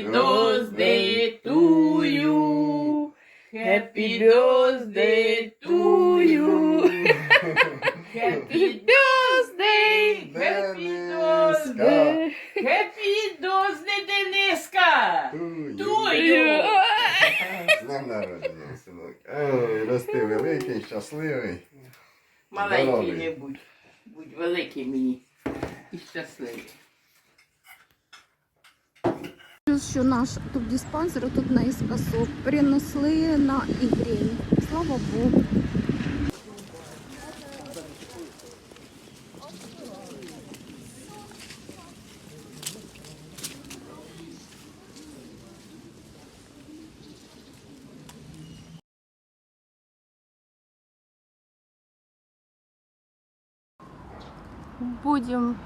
днем народження. Happy birthday to you. Happy birthday to you. Happy birthday. Happy birthday. Happy birthday, Дениска. Тую. З днем народження, синок. Ой, рости великий, щасливий. Маленький Здоровий. не будь. Будь великий мені. І щасливий. Що наш тут диспансер тут наискосок перенесли на Ігрень. Слава Богу. Будем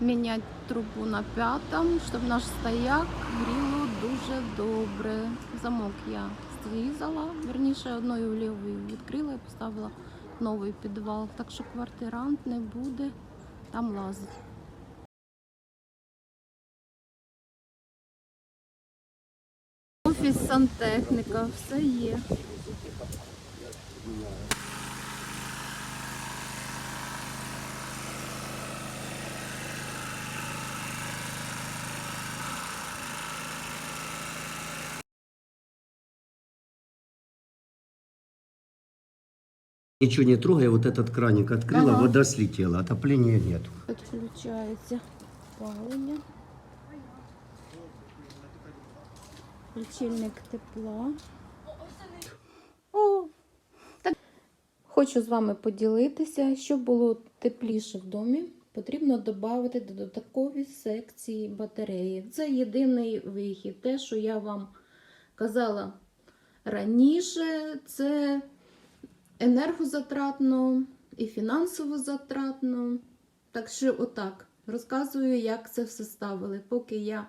міняти трубу на п'ятому, щоб наш стояк гріло дуже добре. Замок я зрізала, верніше одною лівою відкрила і поставила новий підвал, так що квартирант не буде там лазити. Офіс сантехніка, все є. Ничего не трогая, вот этот краник открыла, Ага. вода слетела, отопления нет. Підключається палення. Лічильник тепла. О, так. Хочу з вами поділитися, щоб було тепліше в домі. Потрібно додати додаткові секції батареї. Це єдиний вихід. Те, що я вам казала раніше, це енергозатратно і фінансово затратно. Так що, отак, розказую, як це все ставили. Поки я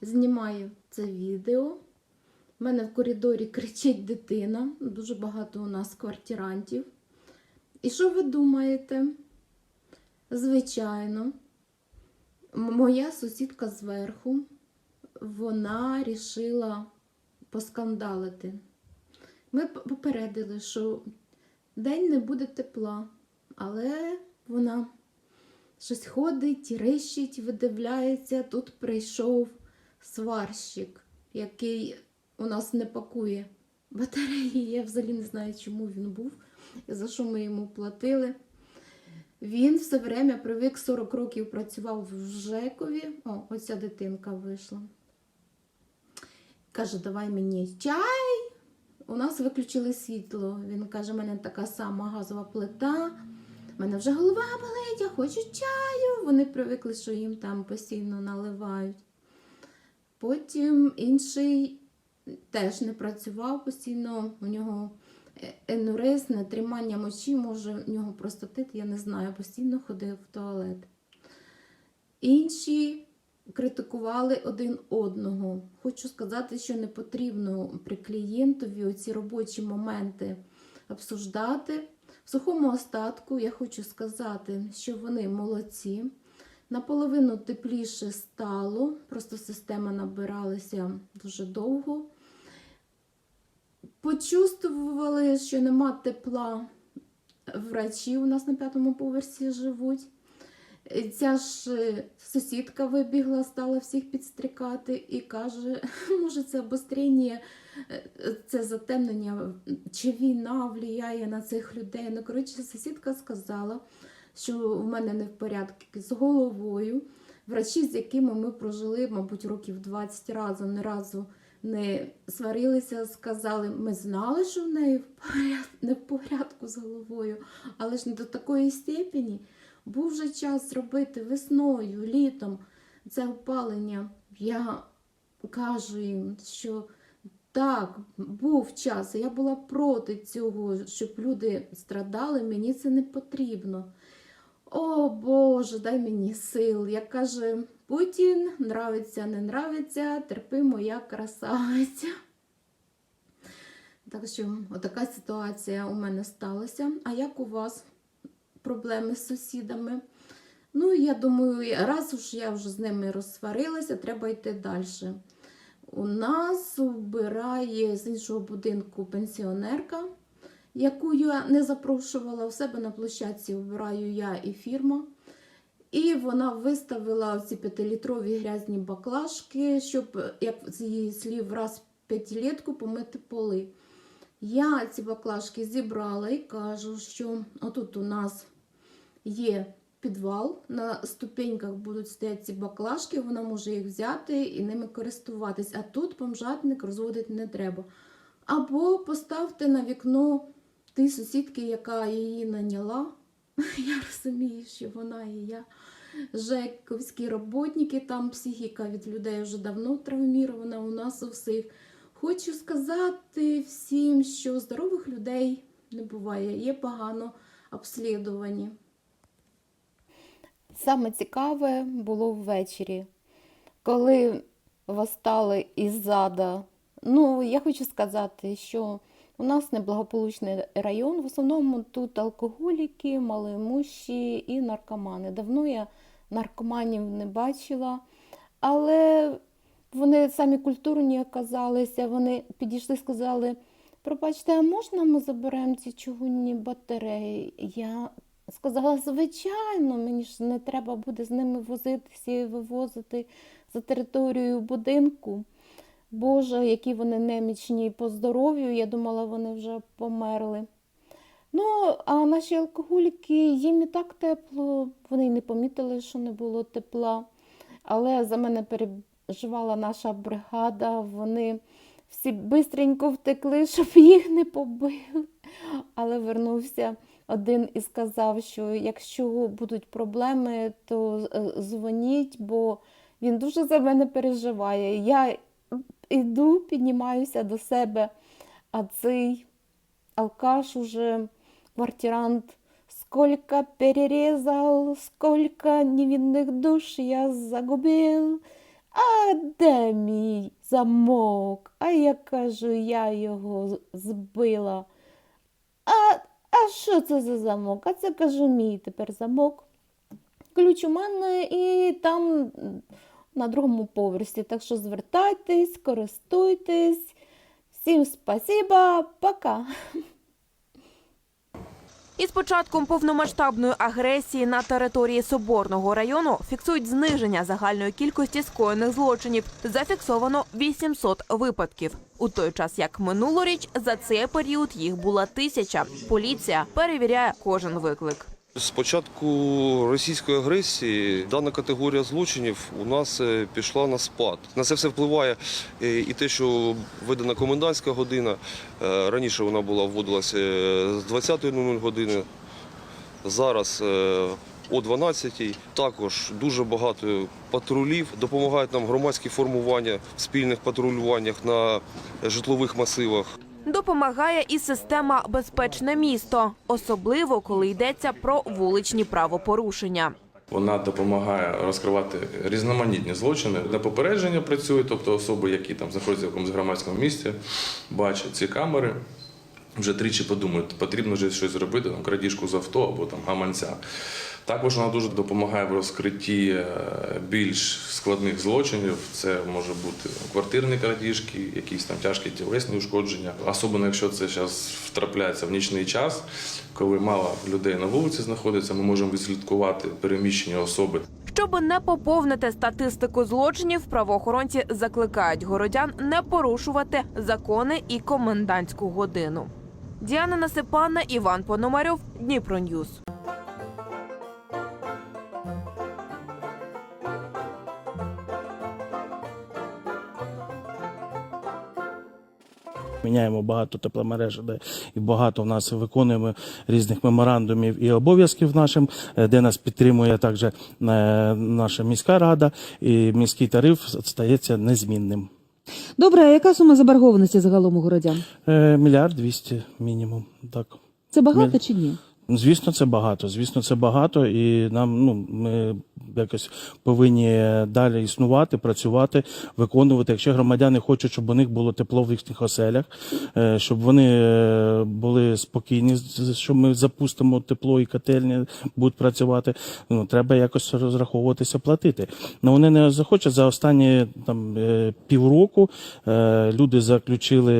знімаю це відео. У мене в коридорі кричить дитина, дуже багато у нас квартирантів. І що ви думаєте? Звичайно, моя сусідка зверху, вона рішила поскандалити. Ми попередили, що день не буде тепла, але вона щось ходить, рищить, видивляється. Тут прийшов сварщик, який у нас не пакує батареї. Я взагалі не знаю, чому він був і за що ми йому платили. Він все время привик 40 років працював в Жекові. О, оця дитинка вийшла. Каже, давай мені чай. У нас виключили світло. Він каже, у мене така сама газова плита. У мене вже голова болить, я хочу чаю. Вони привикли, що їм там постійно наливають. Потім інший теж не працював постійно. У нього е- енуриз, нетримання мочі, може, у нього простатит, я не знаю, постійно ходив в туалет. Інші критикували один одного. Хочу сказати, що не потрібно при клієнтові оці робочі моменти обсуждати. В сухому остатку я хочу сказати, що вони молодці. Наполовину тепліше стало, просто система набиралася дуже довго. Почувствували, що нема тепла. Врачі у нас на п'ятому поверсі живуть. Е, Ця ж е, сусідка вибігла, стала всіх підстрікати і каже, може це обострення, е, це затемнення, чи війна впливає на цих людей. Ну, коротше, сусідка сказала, що в мене не в порядку з головою. Врачі, з якими ми прожили, мабуть, років 20 разом, ні разу не сварилися, сказали, ми знали, що в неї в поряд- не в порядку з головою, але ж не до такої степені. Був вже час зробити весною, літом це опалення. Я кажу їм, що так, був час. Я була проти цього, щоб люди страдали, мені це не потрібно. О Боже, дай мені сил. Як каже Путін, нравиться, не нравиться, терпи моя красавиця. Так що, отака ситуація у мене сталася. А як у вас проблеми з сусідами? Ну, я думаю, раз уж я вже з ними розсварилася, треба йти далі. У нас вбирає з іншого будинку пенсіонерка, яку я не запрошувала в себе на площадці, вбираю я і фірма. І вона виставила ці п'ятилітрові грязні баклажки, щоб, як з її слів, раз п'ятилітку помити поли. Я ці баклажки зібрала і кажу, що отут у нас є підвал, на ступеньках будуть стояти ці баклажки, вона може їх взяти і ними користуватись. А тут бомжатник розводити не треба. Або поставте на вікно тій сусідки, яка її наняла. Я розумію, що вона і я. Жековські роботники, там психіка від людей вже давно травмірована у нас у всіх. Хочу сказати всім, що здорових людей не буває, є погано обслідувані. Саме цікаве було ввечері, коли восстали із зада. Ну, я хочу сказати, що у нас неблагополучний район. В основному тут алкоголіки, малоімущі і наркомани. Давно я наркоманів не бачила, але вони самі культурні оказалися. Вони підійшли, сказали: пробачте, а можна ми заберемо ці чугунні батареї? Я сказала, звичайно, мені ж не треба буде з ними возитися і вивозити за територію будинку. Боже, які вони немічні по здоров'ю, я думала, вони вже померли. Ну, а наші алкоголіки, їм і так тепло, вони не помітили, що не було тепла. Але за мене переживала наша бригада, вони всі бистренько втекли, щоб їх не побили. Але вернувся один і сказав, що якщо будуть проблеми, то е, дзвоніть, бо він дуже за мене переживає. Я йду, піднімаюся до себе, а цей алкаш уже квартирант. Сколько перерезал, сколько невинных душ я загубил. А де мій замок? А я кажу, я його збила. А, а що це за замок? А це кажу, мій тепер замок. Ключ у мене і там на другому поверсі. Так що звертайтесь, користуйтесь. Всім спасіба, пока. Із початком повномасштабної агресії на території Соборного району фіксують зниження загальної кількості скоєних злочинів. Зафіксовано 800 випадків. У той час як минулоріч за цей період їх була тисяча. Поліція перевіряє кожен виклик. З початку російської агресії дана категорія злочинів у нас е, пішла на спад. На це все впливає е, і те, що видана комендантська година. Е, Раніше вона була вводилася з 20.00 години, зараз о 12.00. Також дуже багато патрулів допомагають нам громадські формування в спільних патрулюваннях на житлових масивах. Допомагає і система Безпечне місто, особливо коли йдеться про вуличні правопорушення. Вона допомагає розкривати різноманітні злочини. На попередження працює, тобто особи, які там знаходяться в якомусь громадському місці, бачать ці камери. Вже тричі подумають, потрібно вже щось зробити, там крадіжку з авто або там гаманця. Також вона дуже допомагає в розкритті е, більш складних злочинів. Це може бути квартирні крадіжки, якісь там тяжкі тілесні ушкодження. Особливо, якщо це зараз втрапляється в нічний час, коли мало людей на вулиці знаходиться, ми можемо відслідкувати переміщення особи Щоби не поповнити статистику злочинів, правоохоронці закликають городян не порушувати закони і комендантську годину. Діана Насипанна, Іван Пономарьов, Дніпро Ньюс. Міняємо багато тепломереж, де і багато в нас виконуємо різних меморандумів і обов'язків нашим, е, де нас підтримує також е, наша міська рада, і міський тариф стається незмінним. Добре, а яка сума заборгованості загалом у городян? Е, Мільярд двісті мінімум. Так. Це багато Міль... чи ні? Звісно, це багато. Звісно, це багато, і нам ну ми якось повинні далі існувати, працювати, виконувати. Якщо громадяни хочуть, щоб у них було тепло в їхніх оселях, е, щоб вони е, були спокійні, що ми запустимо тепло і котельні будуть працювати. Ну треба якось розраховуватися, платити. Ну вони не захочуть за останні там е, півроку. Люди заключили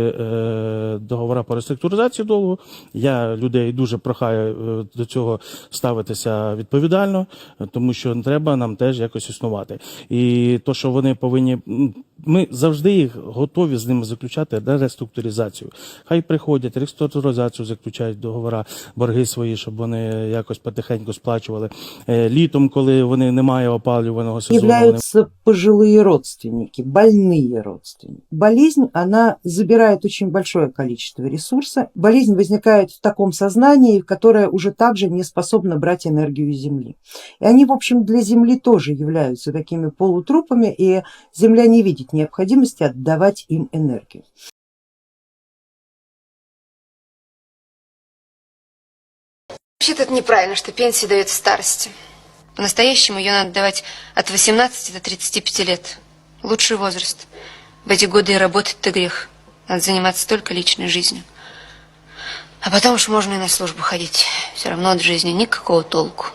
договори по реструктуризації долгу. Я людей дуже прохаю до цього ставитися відповідально, е, тому що треба нам теж якось існувати. І то, що вони повинні, ми завжди їх готові з ними заключати на реструктуризацію. Хай приходять, реструктуризацію заключають договори, борги свої, щоб вони якось потихеньку сплачували. Е, Літом, коли вони немає опалюваного сезону, вони являются пожилые родственники, больные родственники. Болезнь, она забирает очень большое количество ресурса. Болезнь возникает в таком сознании, которое уже также не способно брать энергию Земли. И они, в общем, для Земли тоже являются такими полутрупами, и Земля не видит необходимости отдавать им энергию. Вообще-то это неправильно, что пенсия дает в старости. По-настоящему ее надо давать от 18 до 35 лет. Лучший возраст. В эти годы и работать-то грех. Надо заниматься только личной жизнью. А потом уж можно и на службу ходить. Все равно от жизни никакого толку.